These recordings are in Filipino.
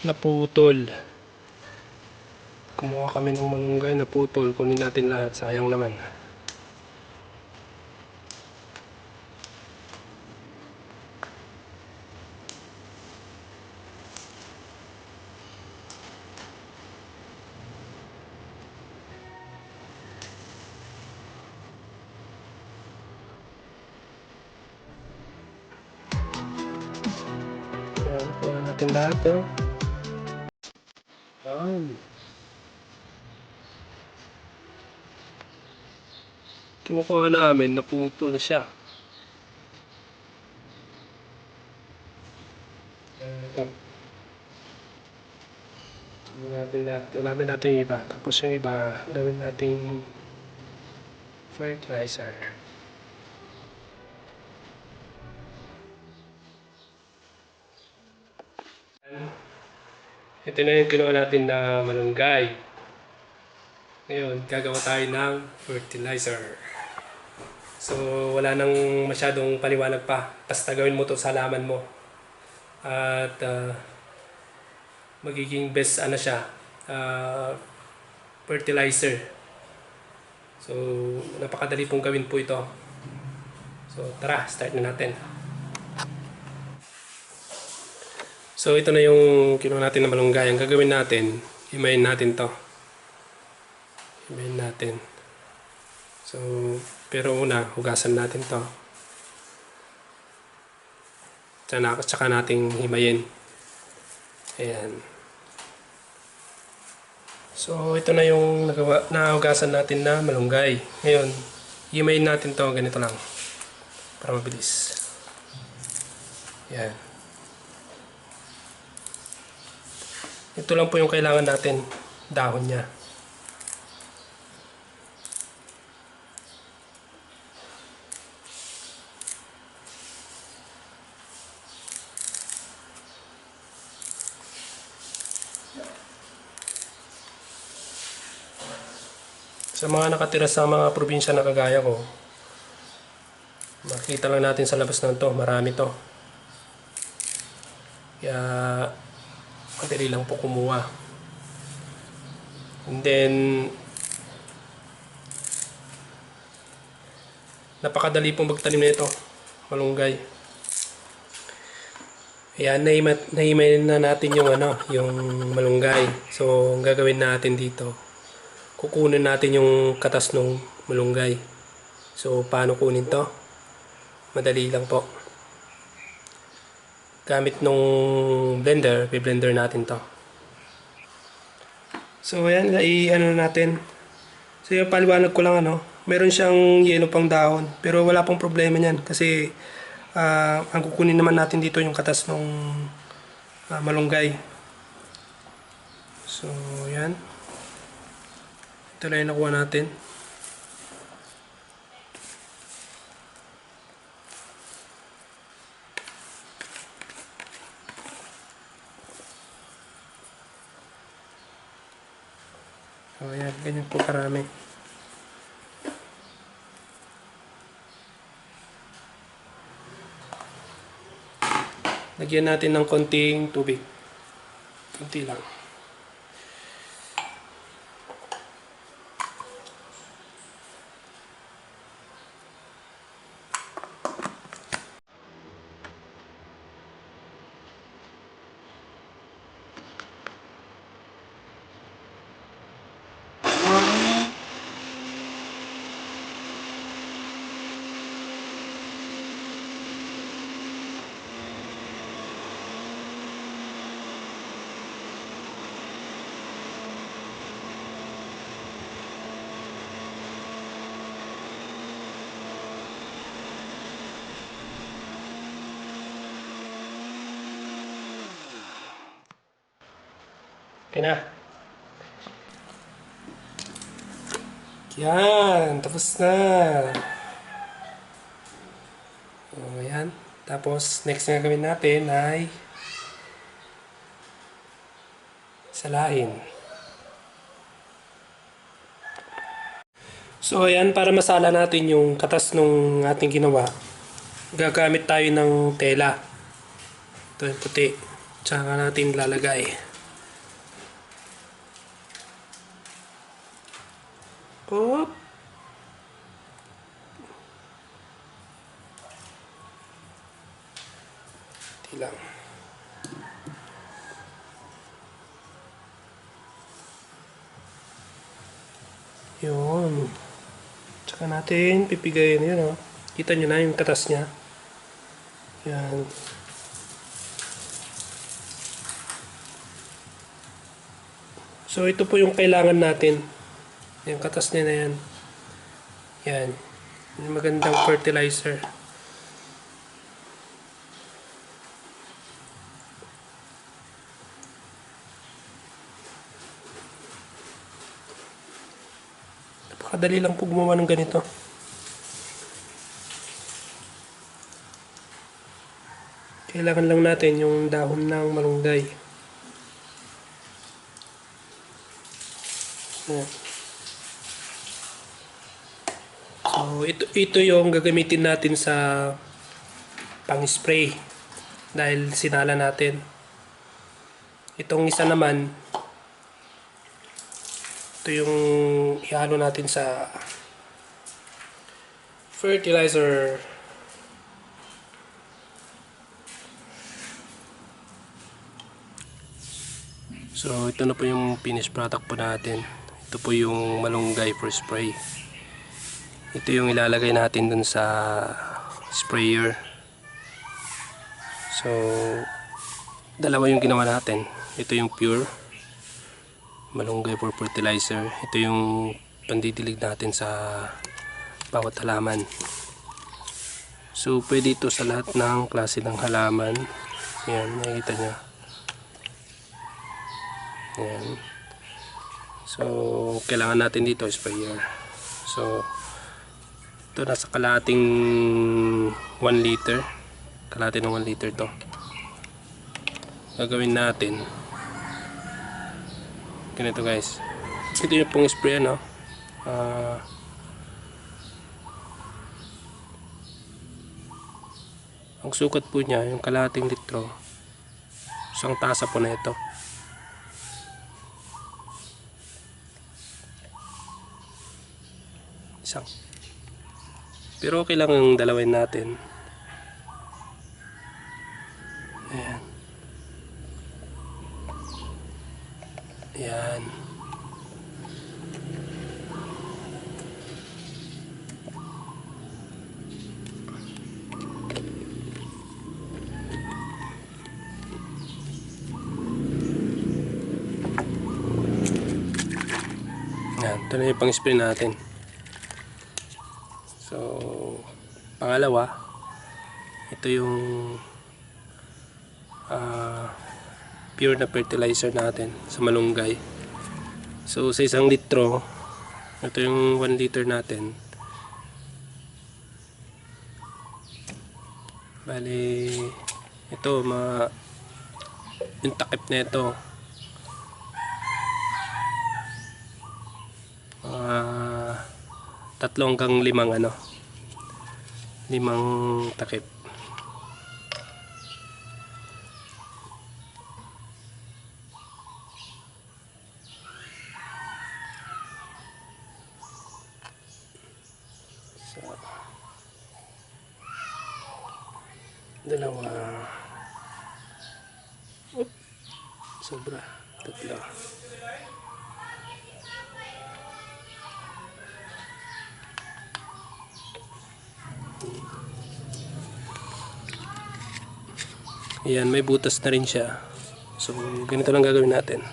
naputol. Kumuha kami ng malunggay naputol. Kunin natin lahat. Sayang naman. Ayan, kuha natin lahat. Oh. Ayan. Kinukuha namin, naputol siya. Gawin natin. Gawin natin yung iba. Tapos yung iba, gawin natin fertilizer. Ito na yung kinuha natin na malunggay. Ngayon, gagawa tayo ng fertilizer. So, wala nang masyadong paliwanag pa. Basta gawin mo to sa halaman mo. At ah, magiging best ano siya, ah, fertilizer. So, napakadali pong gawin po ito. So, tara, start na natin. So, ito na yung kinuha natin na malunggay. Ang gagawin natin, himayin natin to. Himayin natin. So, pero una, hugasan natin to. Tsaka, tsaka nating himayin. Ayan. So, ito na yung nagawa, nahugasan natin na malunggay. Ngayon, himayin natin to ganito lang. Para mabilis. Ayan. Ito lang po yung kailangan natin. Dahon niya. Sa mga nakatira sa mga probinsya na kagaya ko, makita lang natin sa labas ng to, marami to. Kaya, madali lang po kumuha. And then, napakadali pong magtanim nito, malunggay. Ayan, naima, naimay na natin yung ano, yung malunggay. So, ang gagawin natin dito, kukunin natin yung katas ng malunggay. So, paano kunin to? Madali lang po. Gamit nung blender, i-blender natin to. So, ayan, i-ano natin. So, yung paliwanag ko lang ano, meron siyang yellow pang dahon. Pero wala pong problema niyan kasi ah, ang kukunin naman natin dito yung katas ng malunggay. So, yan. Ito lang yung nakuha natin. So, yan. Ganyan po karami. Lagyan natin ng konting tubig. Konti lang. Okay na. Yan, tapos na. O, yan. Tapos, next na gagawin natin ay salahin. So, ayan, para masala natin yung katas nung ating ginawa, gagamit tayo ng tela. Ito yung puti. Tsaka natin lalagay. Hop. Di lang. Yun. Tsaka natin pipigayin yun, oh. Kita nyo na yung katas niya. Yan. So, ito po yung kailangan natin. Yung katas niya na yan. Yan. Magandang fertilizer. Napakadali lang po gumawa ng ganito. Kailangan lang natin yung dahon ng malunggay. Ayan. So, ito, ito yung gagamitin natin sa pang-spray dahil sinala natin. Itong isa naman, ito yung ihalo natin sa fertilizer. So, ito na po yung finished product po natin. Ito po yung malunggay for spray. Ito yung ilalagay natin dun sa sprayer. So, dalawa yung ginawa natin. Ito yung pure malunggay for fertilizer. Ito yung pandidilig natin sa bawat halaman. So, pwede ito sa lahat ng klase ng halaman. Yan, nakikita nyo. Yan. So, kailangan natin dito sprayer. So, ito nasa kalating 1 liter. Kalahati ng 1 liter to. Gagawin natin. Ganito guys. Ito yung pong spray ano. Ah ang sukat po niya, yung kalating litro, isang tasa po na ito. Isang. Pero okay lang yung dalawin natin. Ayan. Ayan. Ayan. Ito na yung pang-spray natin. So, pangalawa, ito yung ah, pure na fertilizer natin sa malunggay. So, sa isang litro, ito yung 1 liter natin. Bali, ito, mga, yung takip na ito, mga tatlo hanggang limang ano, limang takip. So, dalawa. Sobra. Tatlo. Ayan, may butas na rin siya. So, ganito lang gagawin natin.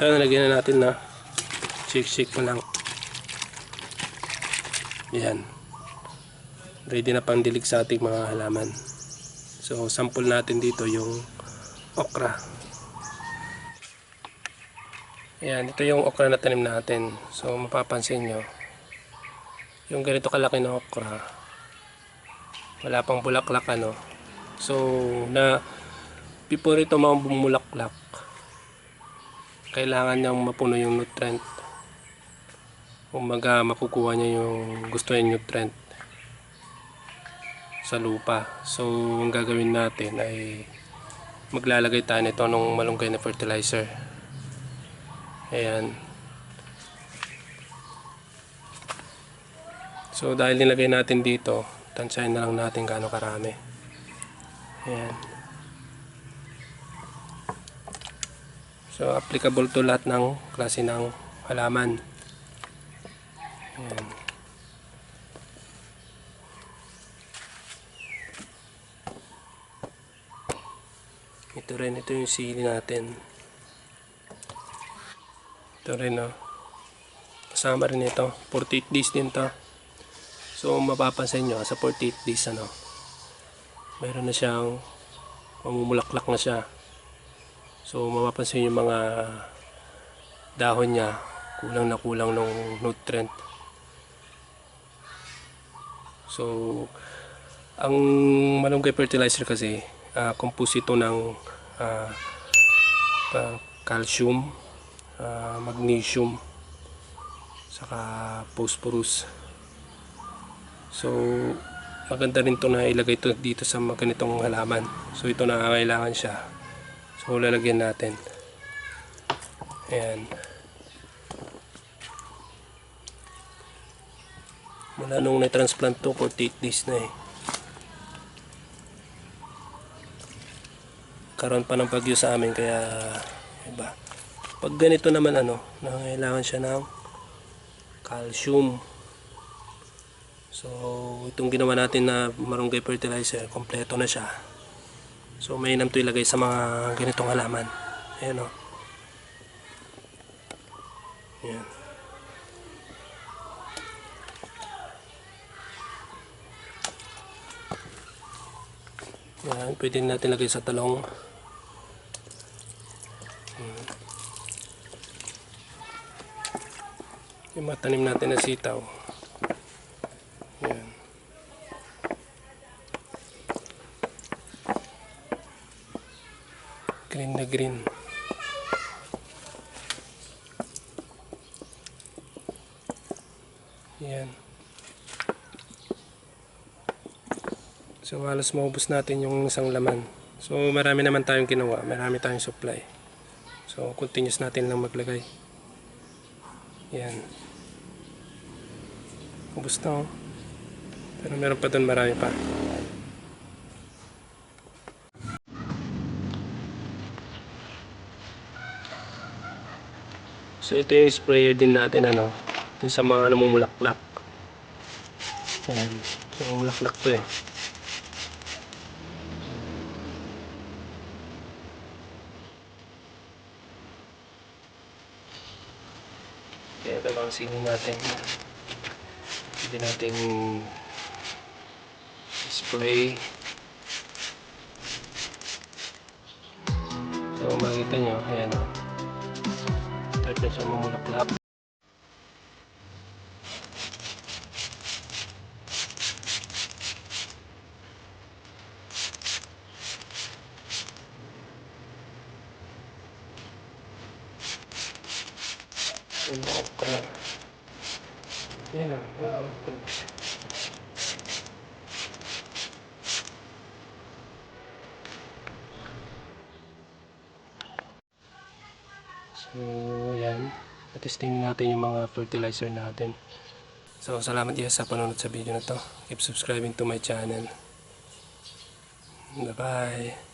Ito, nalagyan na natin na shake-shake pa lang. Yan. Ready na pang dilig sa ating mga halaman. So, sample natin dito yung okra. Ayan, ito yung okra na tanim natin. So, mapapansin nyo, yung ganito kalaki na okra, wala pang bulaklak ano. So, na before ito mga bumulaklak, kailangan niyang mapuno yung nutrient. Umaga makukuha niya yung gusto niya nutrient sa lupa. So ang gagawin natin ay maglalagay tayo nito ng malunggay na fertilizer. Ayan. So dahil nilagay natin dito, tansyahin na lang natin gaano karami. Ayan. So applicable to lahat ng klase ng halaman. Ayan. Ito rin, ito yung sili natin. Ito rin, oh. Kasama rin ito. 48 days din to. So, mapapansin nyo, sa 48 days, ano, meron na siyang mamumulaklak na siya. So, mapapansin yung mga dahon niya, kulang na kulang ng nutrient. So, ang malunggay fertilizer kasi, uh, compose ito ng pa- calcium, ah, magnesium, saka phosphorus. So, maganda rin to na ilagay ito dito sa ganitong halaman. So, ito na kailangan siya. So, lalagyan natin. Ayan. Mula nung na-transplant to, 48 days na eh. Karoon pa ng bagyo sa amin, kaya iba. Pag ganito naman ano, nangailangan siya ng calcium. So, itong ginawa natin na marunggay fertilizer, kompleto na siya. So, mainam to ilagay sa mga ganitong halaman. Ayan o. Ayan. Ayan, pwede natin lagay sa talong. Ayan. Yung matanim natin na sitaw. Ayan. Green na green. Ayan. So halos maubos natin yung isang laman. So marami naman tayong ginawa, marami tayong supply. So continuous natin lang maglagay. Yan. Ubus na oh. Pero meron pa doon marami pa. So ito yung sprayer din natin ano, yung sa mga namumulaklak. Yan. So namumulaklak to eh. Kaya ito lang natin. Pwede natin spray. So makikita nyo, ayan o. Start na siya mamulaklak. Ayan o. Ayan o. So, yan. Testing natin yung mga fertilizer natin. So, salamat yes sa panonood sa video na to. Keep subscribing to my channel. Bye-bye.